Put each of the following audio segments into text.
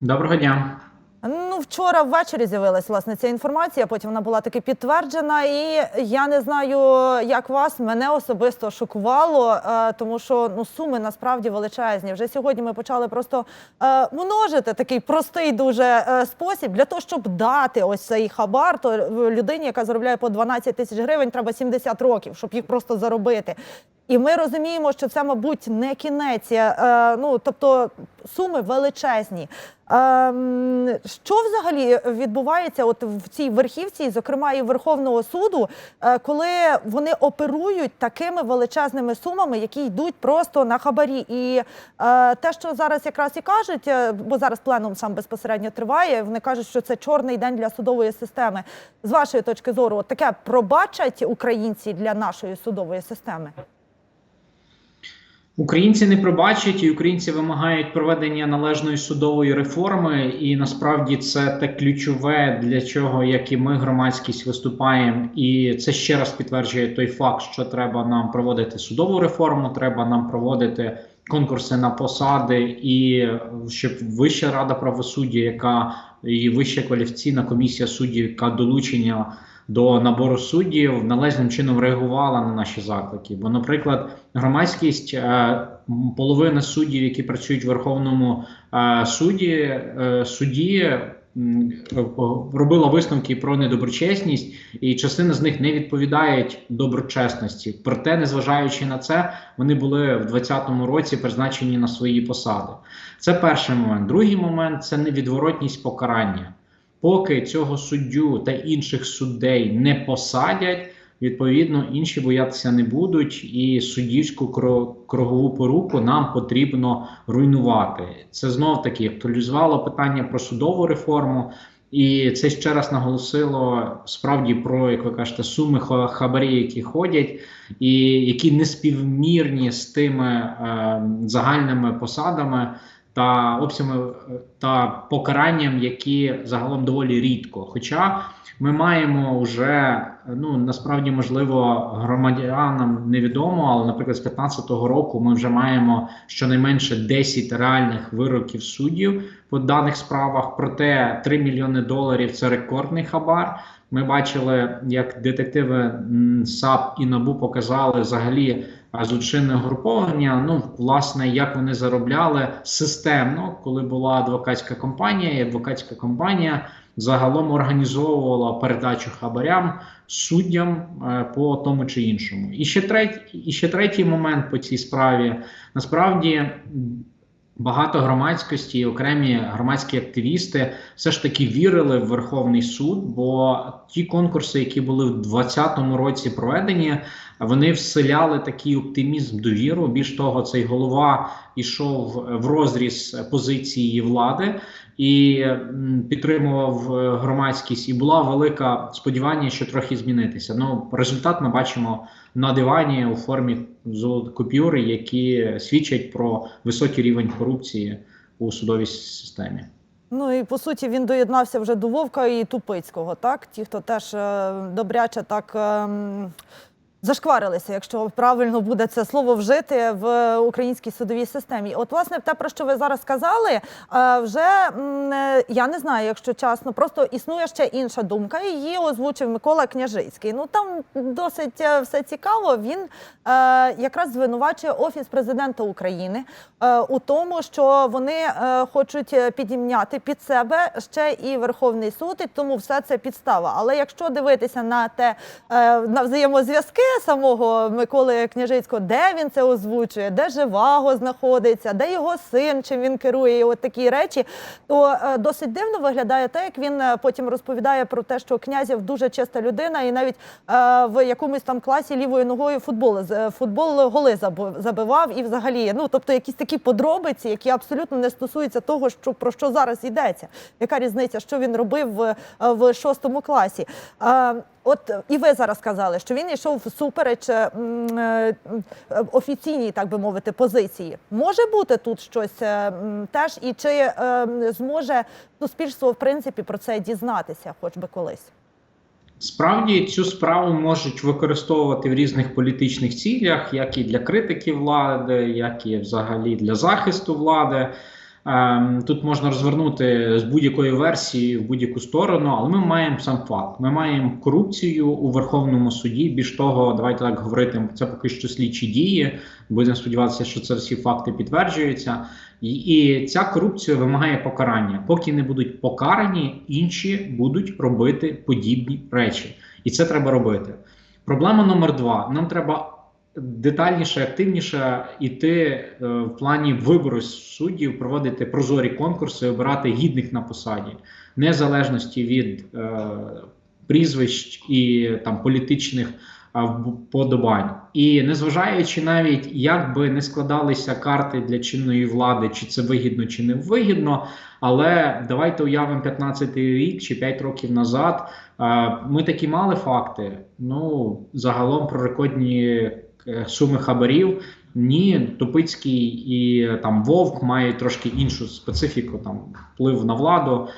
Доброго дня. Ну, вчора ввечері з'явилась власне ця інформація. Потім вона була таки підтверджена. І я не знаю, як вас мене особисто шокувало, е, тому що ну суми насправді величезні. Вже сьогодні ми почали просто е, множити такий простий дуже е, спосіб для того, щоб дати ось цей хабар. То людині, яка заробляє по 12 тисяч гривень, треба 70 років, щоб їх просто заробити. І ми розуміємо, що це, мабуть, не кінець. Е, ну тобто суми величезні. Ем, що взагалі відбувається от в цій верхівці, зокрема і Верховного суду, е, коли вони оперують такими величезними сумами, які йдуть просто на хабарі? І е, те, що зараз якраз і кажуть, бо зараз пленум сам безпосередньо триває, вони кажуть, що це чорний день для судової системи. З вашої точки зору, от таке пробачать українці для нашої судової системи? Українці не пробачать, і українці вимагають проведення належної судової реформи. І насправді це те ключове, для чого як і ми громадськість виступаємо. І це ще раз підтверджує той факт, що треба нам проводити судову реформу, треба нам проводити конкурси на посади, і щоб Вища рада правосуддя, яка і вища кваліфікаційна комісія суддів, яка долучення до набору суддів належним чином реагувала на наші заклики. Бо, наприклад, громадськість е, половина суддів, які працюють в Верховному е, суді, е, суді робила висновки про недоброчесність, і частина з них не відповідають доброчесності. Проте, незважаючи на це, вони були в 2020 році призначені на свої посади. Це перший момент. Другий момент це невідворотність покарання. Поки цього суддю та інших суддей не посадять, відповідно інші боятися не будуть, і суддівську кругову поруку нам потрібно руйнувати. Це знов таки актуалізувало питання про судову реформу. І це ще раз наголосило справді про, як ви кажете, суми ха- хабарі, які ходять, і які неспівмірні з тими е, загальними посадами та обсягами та покаранням, які загалом доволі рідко. Хоча ми маємо вже ну насправді можливо громадянам невідомо, але наприклад, з 2015 року ми вже маємо щонайменше 10 реальних вироків суддів по даних справах. Проте 3 мільйони доларів це рекордний хабар. Ми бачили, як детективи САП і НАБУ показали взагалі злочинне груповання. Ну, власне, як вони заробляли системно, коли була адвокатська компанія, і адвокатська компанія загалом організовувала передачу хабарям суддям е, по тому чи іншому. І ще третій, і ще третій момент по цій справі. Насправді. Багато громадськості, і окремі громадські активісти все ж таки вірили в Верховний суд, бо ті конкурси, які були в 2020 році проведені, вони вселяли такий оптимізм, довіру. Більш того, цей голова йшов в розріз позиції влади і підтримував е, громадськість. І була велика сподівання, що трохи змінитися. Ну результат ми бачимо на дивані у формі золотокупюри, які свідчать про високий рівень корупції у судовій системі. Ну і по суті він доєднався вже до Вовка і Тупицького, так? Ті, хто теж е, добряче так. Зашкварилися, якщо правильно буде це слово вжити в українській судовій системі. От, власне, те, про що ви зараз сказали, е, вже е, я не знаю, якщо чесно, просто існує ще інша думка. Її озвучив Микола Княжицький. Ну там досить е, все цікаво. Він якраз звинувачує офіс президента України у тому, що вони хочуть підімняти під себе ще і Верховний суд, і тому все це підстава. Але якщо дивитися на те на взаємозв'язки самого Миколи Княжицького, де він це озвучує, де Живаго знаходиться, де його син, чим він керує, і от такі речі, то е, досить дивно виглядає те, як він е, потім розповідає про те, що князів дуже чиста людина, і навіть е, в якомусь там класі лівою ногою футбол футбол голи забив- забивав, і взагалі, ну тобто якісь такі подробиці, які абсолютно не стосуються того, що про що зараз йдеться. Яка різниця, що він робив в шостому класі? Е, От і ви зараз сказали, що він йшов всупереч е, е, офіційній, так би мовити, позиції. Може бути тут щось е, теж, і чи е, зможе суспільство в принципі про це дізнатися, хоч би колись? Справді цю справу можуть використовувати в різних політичних цілях, як і для критики влади, як і взагалі для захисту влади. Ем, Тут можна розвернути з будь-якої версії в будь-яку сторону, але ми маємо сам факт. Ми маємо корупцію у Верховному суді. Більш того, давайте так говорити. Це поки що слідчі дії. Будемо сподіватися, що це всі факти підтверджуються. І, і ця корупція вимагає покарання. Поки не будуть покарані, інші будуть робити подібні речі, і це треба робити. Проблема номер два: нам треба детальніше, активніше йти е, в плані вибору суддів, проводити прозорі конкурси, обирати гідних на посаді, незалежності від е, прізвищ і там політичних вподобань. І незважаючи навіть, як би не складалися карти для чинної влади, чи це вигідно, чи не вигідно. Але давайте уявимо 15-й рік чи 5 років назад. Ми такі мали факти. Ну загалом про рекордні суми хабарів. Ні, Тупицький і там Вовк мають трошки іншу специфіку, там вплив на владу,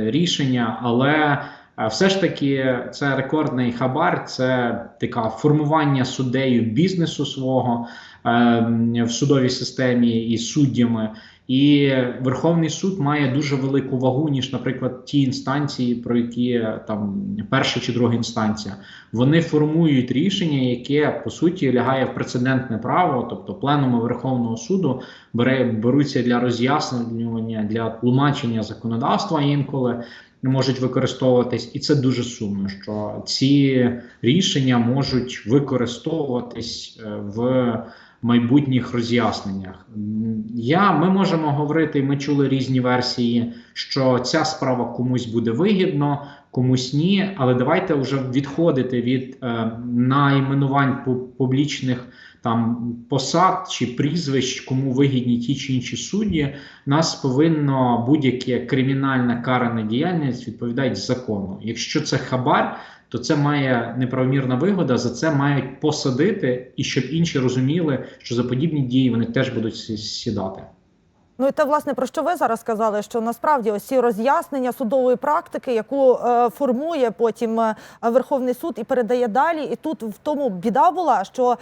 рішення, але е, все ж таки це рекордний хабар, це така формування суддею бізнесу свого е, в судовій системі і суддями. І Верховний суд має дуже велику вагу, ніж, наприклад, ті інстанції, про які е, там перша чи друга інстанція. Вони формують рішення, яке по суті лягає в прецедентне право, тобто пленуми Верховного суду бере беруться для роз'яснення, для тлумачення законодавства інколи можуть використовуватись, і це дуже сумно, що ці рішення можуть використовуватись е, в майбутніх роз'ясненнях. Я ми можемо говорити, ми чули різні версії, що ця справа комусь буде вигідно, комусь ні. Але давайте вже відходити від е, найменувань пу- публічних там посад чи прізвищ, кому вигідні ті чи інші судді. Нас повинно будь-яке кримінальна карана діяльність відповідати закону. Якщо це хабар, то це має неправомірна вигода. За це мають посадити, і щоб інші розуміли, що за подібні дії вони теж будуть сі- сідати. Ну і те, власне, про що ви зараз сказали, що насправді ось ці роз'яснення судової практики, яку е, формує потім е, Верховний суд і передає далі. І тут в тому біда була, що е,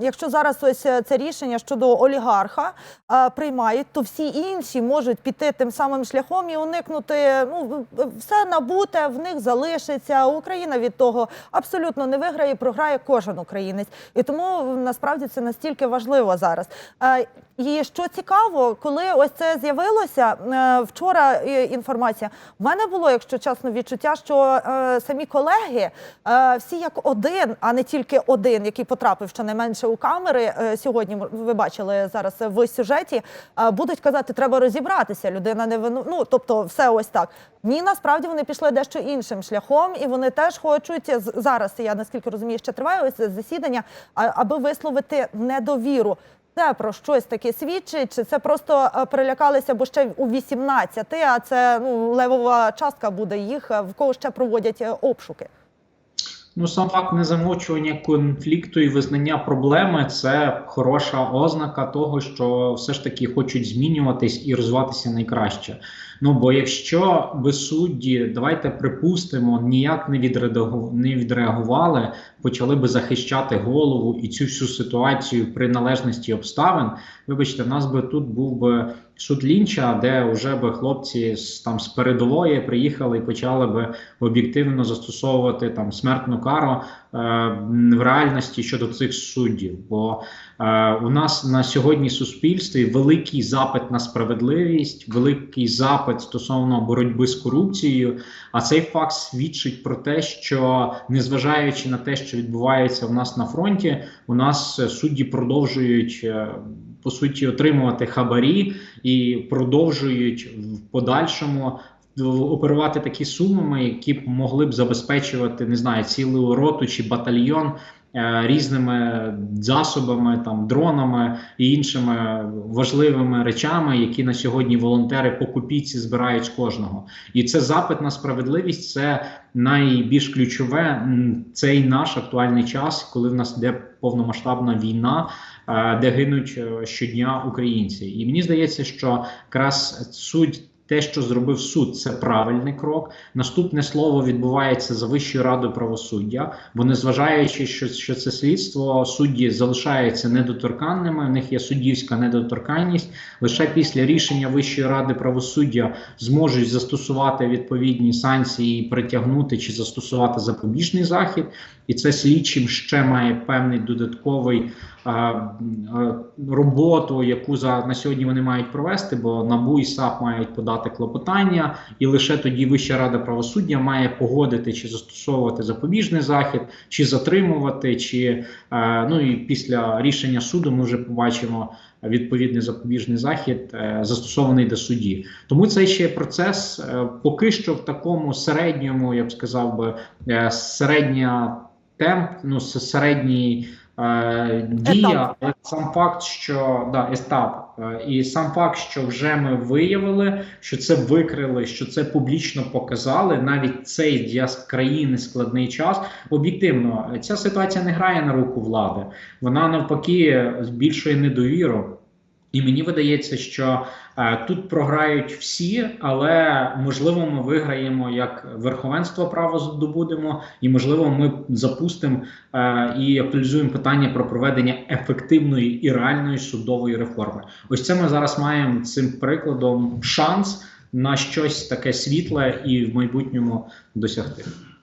якщо зараз ось е, це рішення щодо олігарха е, приймають, то всі інші можуть піти тим самим шляхом і уникнути. Ну все набуте в них залишиться. Україна від того абсолютно не виграє, програє кожен українець. І тому насправді це настільки важливо зараз. Е, і що цікаво, коли ось це з'явилося е, вчора е, інформація, в мене було, якщо чесно, відчуття, що е, самі колеги всі як один, а не тільки один, який потрапив щонайменше у камери сьогодні. Ви бачили зараз в сюжеті, будуть казати, треба розібратися. Людина не вину. Ну тобто, все ось так. Ні, насправді вони пішли дещо іншим шляхом, і вони теж хочуть зараз. Я наскільки розумію, ще триває ось засідання, аби висловити недовіру. Це про щось таке свідчить, чи це просто е, перелякалися, бо ще у 18, а це ну левова частка буде їх, е, в кого ще проводять е, обшуки. Ну, сам факт незамовчування конфлікту і визнання проблеми це хороша ознака того, що все ж таки хочуть змінюватись і розвиватися найкраще. Ну бо якщо би судді, давайте припустимо, ніяк не відреагу- не відреагували, почали би захищати голову і цю всю ситуацію при належності обставин. Вибачте, в нас би тут був би суд Лінча, де вже би хлопці з там з передової приїхали і почали би об'єктивно застосовувати там смертну кару е, в реальності щодо цих суддів. Бо е, у нас на сьогодні суспільстві великий запит на справедливість, великий запит стосовно боротьби з корупцією. А цей факт свідчить про те, що незважаючи на те, що відбувається в нас на фронті, у нас е, судді продовжують. е, По суті, отримувати хабарі і продовжують в подальшому оперувати такі сумами, які б могли б забезпечувати не знаю цілу роту чи батальйон різними засобами, там дронами і іншими важливими речами, які на сьогодні волонтери по копійці збирають з кожного. І це запит на справедливість. Це найбільш ключове цей наш актуальний час, коли в нас йде повномасштабна війна, е, де гинуть е, щодня українці. І мені здається, що якраз суть те, що зробив суд, це правильний крок. Наступне слово відбувається за Вищою радою правосуддя, бо незважаючи, що, що це слідство, судді залишаються недоторканними. В них є суддівська недоторканність. Лише після рішення Вищої ради правосуддя зможуть застосувати відповідні санкції, і притягнути чи застосувати запобіжний захід. І це слідчим ще має певний додатковий роботу, яку за на сьогодні вони мають провести, бо НАБУ і САП мають подати клопотання, і лише тоді Вища рада правосуддя має погодити чи застосовувати запобіжний захід, чи затримувати, чи ну і після рішення суду ми вже побачимо відповідний запобіжний захід е, застосований до судді. Тому це ще процес е, поки що в такому середньому, я б сказав би, е, середня темп, ну середній дія, Етап. але сам факт, що да, етап, е, і сам факт, що вже ми виявили, що це викрили, що це публічно показали, навіть цей для країни складний час. Об'єктивно, е, ця ситуація не грає на руку влади, вона навпаки збільшує недовіру. І мені видається, що е, тут програють всі, але можливо ми виграємо як верховенство права здобудемо, і можливо ми запустимо е, і актуалізуємо питання про проведення ефективної і реальної судової реформи. Ось це ми зараз маємо цим прикладом шанс на щось таке світле і в майбутньому досягти.